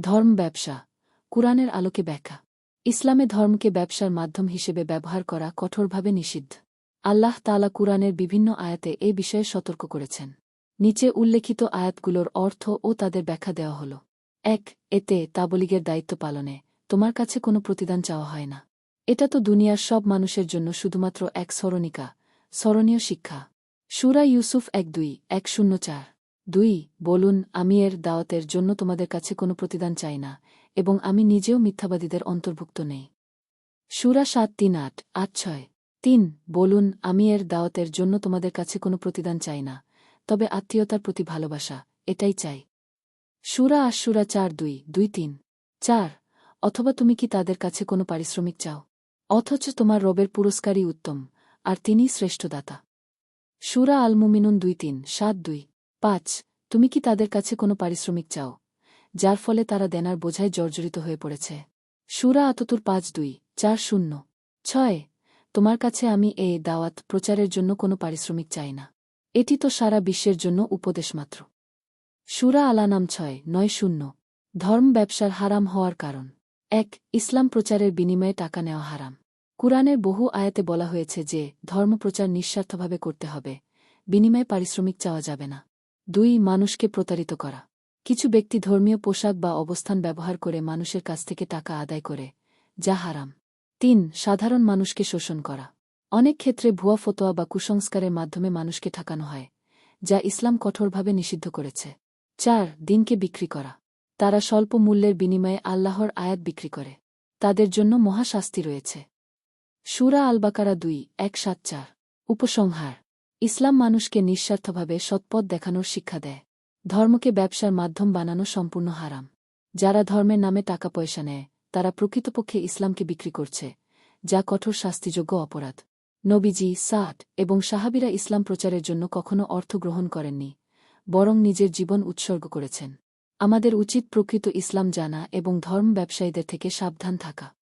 ধর্ম ব্যবসা, কুরআনের আলোকে ব্যাখ্যা। ইসলামে ধর্মকে ব্যবসার মাধ্যম হিসেবে ব্যবহার করা কঠোরভাবে নিষিদ্ধ। আল্লাহ তালা কুরআনের বিভিন্ন আয়াতে এ বিষয়ে সতর্ক করেছেন। নিচে উল্লেখিত আয়াতগুলোর অর্থ ও তাদের ব্যাখ্যা দেওয়া হল। এক, এতে তাবলিগের দায়িত্ব পালনে তোমার কাছে কোনো প্রতিদান চাওয়া হয় না। এটা তো দুনিয়ার সব মানুষের জন্য শুধুমাত্র এক স্মরণিকা, স্মরণীয় শিক্ষা। সুরা ইউসুফ এক দুই, এক শূন্য চার। দুই, বলুন, আমি এর দাওয়াতের জন্য তোমাদের কাছে কোনো প্রতিদান চাই না, এবং আমি নিজেও মিথ্যাবাদীদের অন্তর্ভুক্ত নেই। সুরা সাত, তিন, আট আট, ছয়। তিন, বলুন, আমি এর দাওয়াতের জন্য তোমাদের কাছে কোনো প্রতিদান চাই না, তবে আত্মীয়তার প্রতি ভালোবাসা, এটাই চাই। সুরা আশুরা চার, দুই দুই, তিন। চার, অথবা তুমি কি তাদের কাছে কোনো পারিশ্রমিক চাও? অথচ তোমার রবের পুরস্কারই উত্তম, আর তিনিই শ্রেষ্ঠ দাতা। সুরা আল মুমিনুন দুই, তিন, সাত, দুই। পাঁচ, তুমি কি তাদের কাছে কোনো পারিশ্রমিক চাও, যার ফলে তারা দেনার বোঝায় জর্জরিত হয়ে পড়েছে? সুরা আততুর পাঁচ দুই, চার শূন্য। ছয়, তোমার কাছে আমি এ দাওয়াত প্রচারের জন্য কোনো পারিশ্রমিক চাই না। এটি তো সারা বিশ্বের জন্য উপদেশ মাত্র। সুরা আলানাম ছয়, নয় শূন্য। ধর্ম ব্যবসার হারাম হওয়ার কারণ। এক, ইসলাম প্রচারের বিনিময়ে টাকা নেওয়া হারাম। কুরআনের বহু আয়াতে বলা হয়েছে যে, ধর্মপ্রচার নিঃস্বার্থভাবে করতে হবে, বিনিময়ে পারিশ্রমিক চাওয়া যাবে না। দুই, মানুষকে প্রতারিত করা। কিছু ব্যক্তি ধর্মীয় পোশাক বা অবস্থান ব্যবহার করে মানুষের কাছ থেকে টাকা আদায় করে, যা হারাম। তিন, সাধারণ মানুষকে শোষণ করা। অনেক ক্ষেত্রে ভুয়া ফতোয়া বা কুসংস্কারের মাধ্যমে মানুষকে ঠাকানো হয়, যা ইসলাম কঠোরভাবে নিষিদ্ধ করেছে। চার, দিনকে বিক্রি করা। তারা স্বল্প মূল্যের বিনিময়ে আল্লাহর আয়াত বিক্রি করে। তাদের জন্য মহাশাস্তি রয়েছে। সুরা আলবাকারা দুই, এক, সাত, চার। উপসংহার। ইসলাম মানুষকে নিঃস্বার্থভাবে সৎপথ দেখানোর শিক্ষা দেয়। ধর্মকে ব্যবসার মাধ্যম বানানো সম্পূর্ণ হারাম। যারা ধর্মের নামে টাকা পয়সা নেয়, তারা প্রকৃতপক্ষে ইসলামকে বিক্রি করছে, যা কঠোর শাস্তিযোগ্য অপরাধ। নবীজি সাট এবং সাহাবিরা ইসলাম প্রচারের জন্য কখনো অর্থ গ্রহণ করেননি, বরং নিজের জীবন উৎসর্গ করেছেন। আমাদের উচিত প্রকৃত ইসলাম জানা এবং ধর্ম ব্যবসায়ীদের থেকে সাবধান থাকা।